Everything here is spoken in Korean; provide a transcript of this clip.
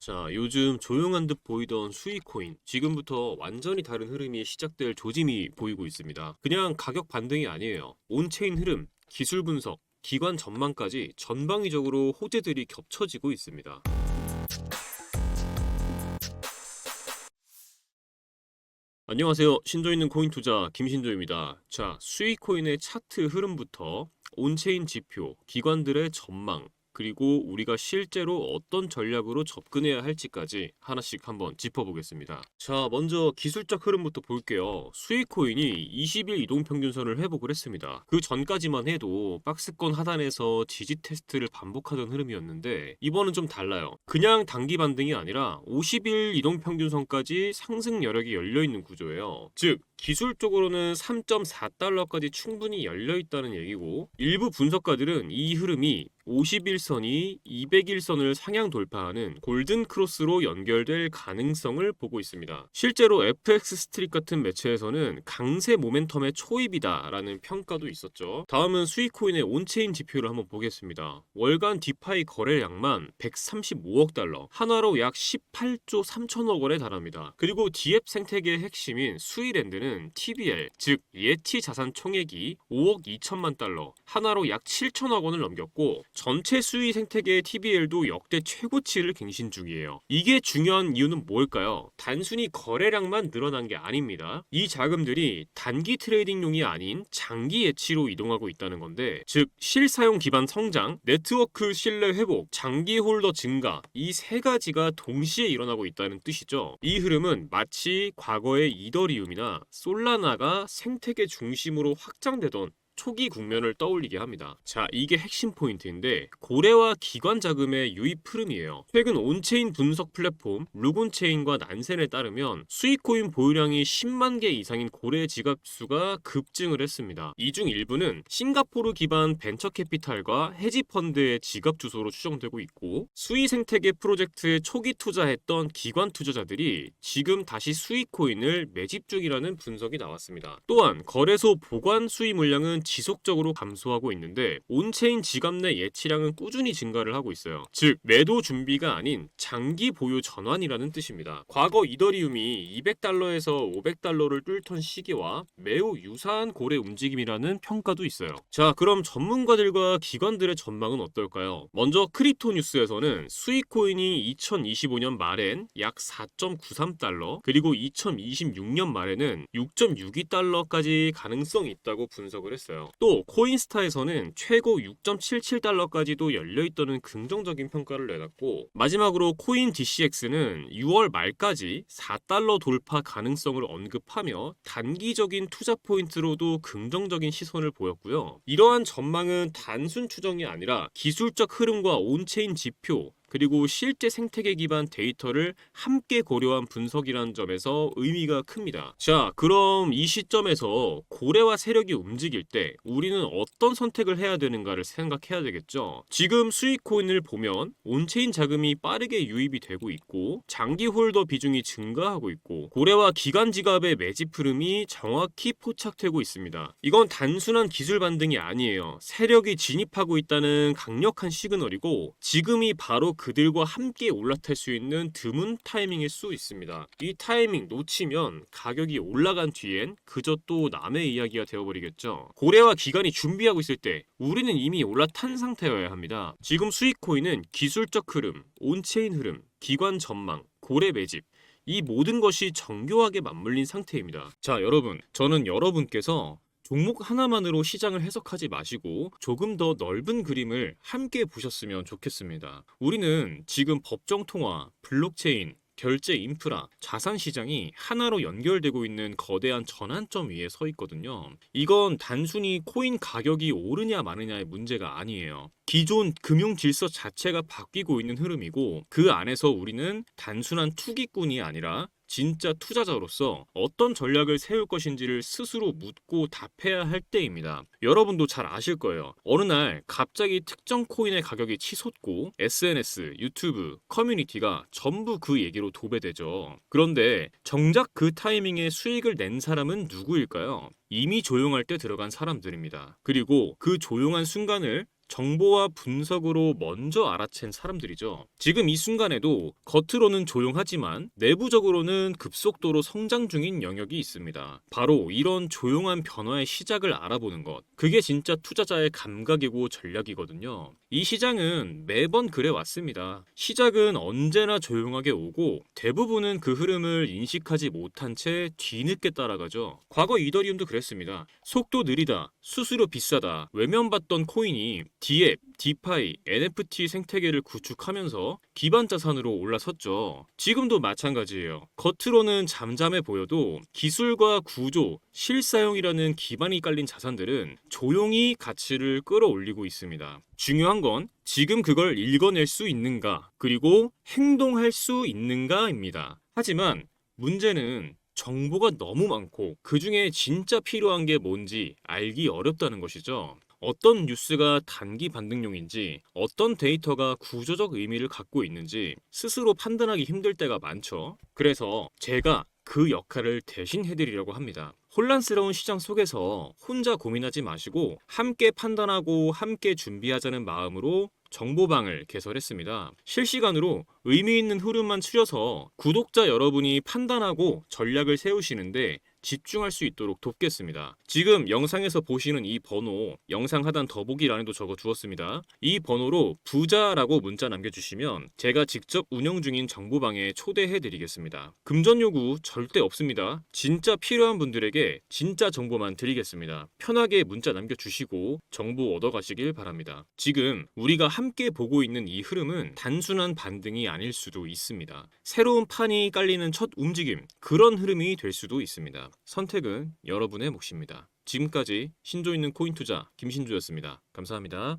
자, 요즘 조용한 듯 보이던 수익코인, 지금부터 완전히 다른 흐름이 시작될 조짐이 보이고 있습니다. 그냥 가격 반등이 아니에요. 온체인 흐름, 기술 분석, 기관 전망까지 전방위적으로 호재들이 겹쳐지고 있습니다. 안녕하세요. 신조 있는 코인 투자 김신조입니다. 자, 수익코인의 차트 흐름부터 온체인 지표, 기관들의 전망, 그리고 우리가 실제로 어떤 전략으로 접근해야 할지까지 하나씩 한번 짚어보겠습니다. 자, 먼저 기술적 흐름부터 볼게요. 수익코인이 20일 이동평균선을 회복을 했습니다. 그 전까지만 해도 박스권 하단에서 지지 테스트를 반복하던 흐름이었는데 이번은 좀 달라요. 그냥 단기 반등이 아니라 50일 이동평균선까지 상승 여력이 열려있는 구조예요. 즉, 기술적으로는 3.4달러까지 충분히 열려 있다는 얘기고 일부 분석가들은 이 흐름이 51선이 201선을 상향 돌파하는 골든 크로스로 연결될 가능성을 보고 있습니다. 실제로 FX 스트릿 같은 매체에서는 강세 모멘텀의 초입이다라는 평가도 있었죠. 다음은 수익코인의 온체인 지표를 한번 보겠습니다. 월간 디파이 거래량만 135억 달러, 한화로 약 18조 3천억 원에 달합니다. 그리고 디앱 생태계의 핵심인 수이랜드는 TBL, 즉 예치 자산 총액이 5억 2천만 달러, 한화로 약 7천억 원을 넘겼고 전체 수의 생태계의 TBL도 역대 최고치를 갱신 중이에요. 이게 중요한 이유는 뭘까요? 단순히 거래량만 늘어난 게 아닙니다. 이 자금들이 단기 트레이딩용이 아닌 장기 예치로 이동하고 있다는 건데, 즉 실사용 기반 성장, 네트워크 신뢰 회복, 장기 홀더 증가 이 세 가지가 동시에 일어나고 있다는 뜻이죠. 이 흐름은 마치 과거의 이더리움이나 솔라나가 생태계 중심으로 확장되던 초기 국면을 떠올리게 합니다. 자, 이게 핵심 포인트인데 고래와 기관 자금의 유입 흐름이에요. 최근 온체인 분석 플랫폼 루곤체인과 난센에 따르면 수익코인 보유량이 10만 개 이상인 고래 지갑 수가 급증을 했습니다. 이 중 일부는 싱가포르 기반 벤처 캐피탈과 헤지 펀드의 지갑 주소로 추정되고 있고 수익 생태계 프로젝트에 초기 투자했던 기관 투자자들이 지금 다시 수익코인을 매집 중이라는 분석이 나왔습니다. 또한 거래소 보관 수익 물량은 지속적으로 감소하고 있는데 온체인 지갑 내 예치량은 꾸준히 증가를 하고 있어요. 즉 매도 준비가 아닌 장기 보유 전환이라는 뜻입니다. 과거 이더리움이 200달러에서 500달러를 뚫던 시기와 매우 유사한 고래 움직임이라는 평가도 있어요. 자, 그럼 전문가들과 기관들의 전망은 어떨까요? 먼저 크립토 뉴스에서는 수익코인이 2025년 말엔 약 4.93달러, 그리고 2026년 말에는 6.62달러까지 가능성이 있다고 분석을 했어요. 또 코인스타에서는 최고 6.77달러까지도 열려있다는 긍정적인 평가를 내놨고 마지막으로 코인 DCX는 6월 말까지 4달러 돌파 가능성을 언급하며 단기적인 투자 포인트로도 긍정적인 시선을 보였고요. 이러한 전망은 단순 추정이 아니라 기술적 흐름과 온체인 지표 그리고 실제 생태계 기반 데이터를 함께 고려한 분석이라는 점에서 의미가 큽니다. 자, 그럼 이 시점에서 고래와 세력이 움직일 때 우리는 어떤 선택을 해야 되는가를 생각해야 되겠죠. 지금 수익 코인을 보면 온체인 자금이 빠르게 유입이 되고 있고 장기 홀더 비중이 증가하고 있고 고래와 기관 지갑의 매집 흐름이 정확히 포착되고 있습니다. 이건 단순한 기술 반등이 아니에요. 세력이 진입하고 있다는 강력한 시그널이고 지금이 바로 그들과 함께 올라탈 수 있는 드문 타이밍일 수 있습니다. 이 타이밍 놓치면 가격이 올라간 뒤엔 그저 또 남의 이야기가 되어버리겠죠. 고래와 기관이 준비하고 있을 때 우리는 이미 올라탄 상태여야 합니다. 지금 수익 코인은 기술적 흐름, 온체인 흐름, 기관 전망, 고래 매집 이 모든 것이 정교하게 맞물린 상태입니다. 자, 여러분, 저는 여러분께서 종목 하나만으로 시장을 해석하지 마시고 조금 더 넓은 그림을 함께 보셨으면 좋겠습니다. 우리는 지금 법정 통화, 블록체인, 결제 인프라, 자산 시장이 하나로 연결되고 있는 거대한 전환점 위에 서 있거든요. 이건 단순히 코인 가격이 오르냐 마느냐의 문제가 아니에요. 기존 금융 질서 자체가 바뀌고 있는 흐름이고 그 안에서 우리는 단순한 투기꾼이 아니라 진짜 투자자로서 어떤 전략을 세울 것인지를 스스로 묻고 답해야 할 때입니다. 여러분도 잘 아실 거예요. 어느 날 갑자기 특정 코인의 가격이 치솟고 SNS, 유튜브, 커뮤니티가 전부 그 얘기로 도배되죠. 그런데 정작 그 타이밍에 수익을 낸 사람은 누구일까요? 이미 조용할 때 들어간 사람들입니다. 그리고 그 조용한 순간을 정보와 분석으로 먼저 알아챈 사람들이죠. 지금 이 순간에도 겉으로는 조용하지만 내부적으로는 급속도로 성장 중인 영역이 있습니다. 바로 이런 조용한 변화의 시작을 알아보는 것. 그게 진짜 투자자의 감각이고 전략이거든요. 이 시장은 매번 그래 왔습니다. 시작은 언제나 조용하게 오고 대부분은 그 흐름을 인식하지 못한 채 뒤늦게 따라가죠. 과거 이더리움도 그랬습니다. 속도 느리다, 수수료 비싸다, 외면받던 코인이 디앱, 디파이, NFT 생태계를 구축하면서 기반 자산으로 올라섰죠. 지금도 마찬가지예요. 겉으로는 잠잠해 보여도 기술과 구조, 실사용이라는 기반이 깔린 자산들은 조용히 가치를 끌어올리고 있습니다. 중요한 건 지금 그걸 읽어낼 수 있는가, 그리고 행동할 수 있는가입니다. 하지만 문제는 정보가 너무 많고 그 중에 진짜 필요한 게 뭔지 알기 어렵다는 것이죠. 어떤 뉴스가 단기 반등용인지, 어떤 데이터가 구조적 의미를 갖고 있는지 스스로 판단하기 힘들 때가 많죠. 그래서 제가 그 역할을 대신 해드리려고 합니다. 혼란스러운 시장 속에서 혼자 고민하지 마시고 함께 판단하고 함께 준비하자는 마음으로 정보방을 개설했습니다. 실시간으로 의미 있는 흐름만 추려서 구독자 여러분이 판단하고 전략을 세우시는데 집중할 수 있도록 돕겠습니다. 지금 영상에서 보시는 이 번호 영상 하단 더보기 란에도 적어 두었습니다. 이 번호로 부자라고 문자 남겨주시면 제가 직접 운영 중인 정보방에 초대해 드리겠습니다. 금전 요구 절대 없습니다. 진짜 필요한 분들에게 진짜 정보만 드리겠습니다. 편하게 문자 남겨주시고 정보 얻어가시길 바랍니다. 지금 우리가 함께 보고 있는 이 흐름은 단순한 반등이 아닐 수도 있습니다. 새로운 판이 깔리는 첫 움직임, 그런 흐름이 될 수도 있습니다. 선택은 여러분의 몫입니다. 지금까지 신조 있는 코인 투자 김신조였습니다. 감사합니다.